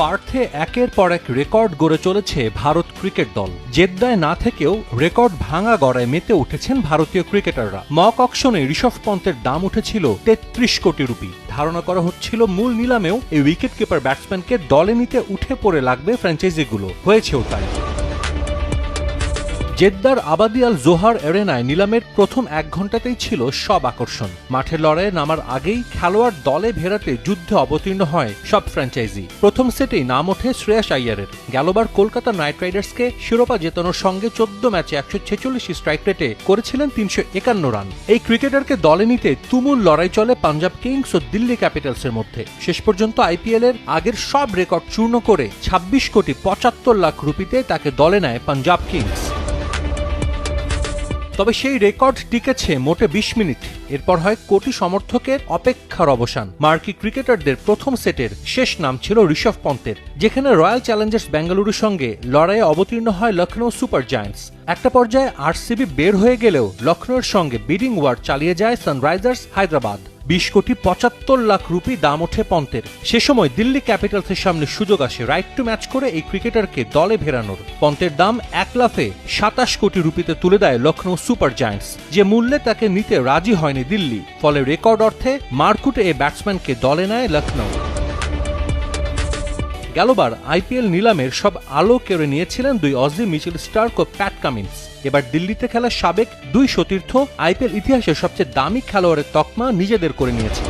পার্থে একের পর এক রেকর্ড গড়ে চলেছে ভারত ক্রিকেট দল। জেদ্দায় না থেকেও রেকর্ড ভাঙা গড়ায় মেতে উঠেছেন ভারতীয় ক্রিকেটাররা। মক অকশনে ঋষভ পন্থের দাম উঠেছিল তেত্রিশ কোটি রুপি। ধারণা করা হচ্ছিল মূল নিলামেও এই উইকেট কিপার ব্যাটসম্যানকে দলে নিতে উঠে পড়ে লাগবে ফ্র্যাঞ্চাইজিগুলো। হয়েছেও তাই। জেদ্দার আবাদি আল জোহার এরেনায় নিলামের প্রথম এক ঘন্টাতেই ছিল সব আকর্ষণ। মাঠের লড়াইয়ে নামার আগেই খেলোয়াড় দলে ভেড়াতে যুদ্ধে অবতীর্ণ হয় সব ফ্র্যাঞ্চাইজি। প্রথম সেটেই নাম ওঠে শ্রেয়াস আইয়ারের। গেলবার কলকাতা নাইট রাইডার্সকে শিরোপা জেতানোর সঙ্গে চোদ্দ ম্যাচে একশো ছেচল্লিশ স্ট্রাইক রেটে করেছিলেন তিনশো একান্ন রান। এই ক্রিকেটারকে দলে নিতে তুমুল লড়াই চলে পাঞ্জাব কিংস ও দিল্লি ক্যাপিটালসের মধ্যে। শেষ পর্যন্ত আইপিএল এর আগের সব রেকর্ড চূর্ণ করে ছাব্বিশ কোটি পঁচাত্তর লাখ রুপিতে তাকে দলে নেয় পাঞ্জাব কিংস। তবে সেই রেকর্ড টিকেছে মোটে বিশ মিনিট। এরপর হয় কোটি সমর্থকের অপেক্ষার অবসান। মার্কি ক্রিকেটারদের প্রথম সেটের শেষ নাম ছিল ঋষভ পন্তের, যেখানে রয়্যাল চ্যালেঞ্জার্স বেঙ্গালুরুর সঙ্গে লড়াইয়ে অবতীর্ণ হয় লখনৌ সুপার জায়ান্টস। একটা পর্যায়ে আরসিবি বের হয়ে গেলেও লখনৌর সঙ্গে বিডিং ওয়ার চালিয়ে যায় সানরাইজার্স হায়দ্রাবাদ। বিশ কোটি পঁচাত্তর লাখ রুপি দাম ওঠে পন্তের সে সময় দিল্লি ক্যাপিটালসের সামনে সুযোগ আসে রাইট টু ম্যাচ করে এই ক্রিকেটারকে দলে ভেরানোর। পন্তের দাম এক লাফে সাতাশ কোটি রুপিতে তুলে দেয় লখনৌ সুপার জায়ান্টস, যে মূল্যে তাকে নিতে রাজি হয়নি দিল্লি। ফলে রেকর্ড অর্থে মারকুটে এ ব্যাটসম্যানকে দলে নেয় লখনৌ গেলবার আইপিএল নিলামের সব আলো কেড়ে নিয়েছিলেন দুই অজি মিচেল স্টার্ক ও প্যাট কামিন্স। এবার দিল্লিতে খেলা সাবেক দুই সতীর্থ আইপিএল ইতিহাসের সবচেয়ে দামি খেলোয়াড়ের তকমা নিজেদের করে নিয়েছে।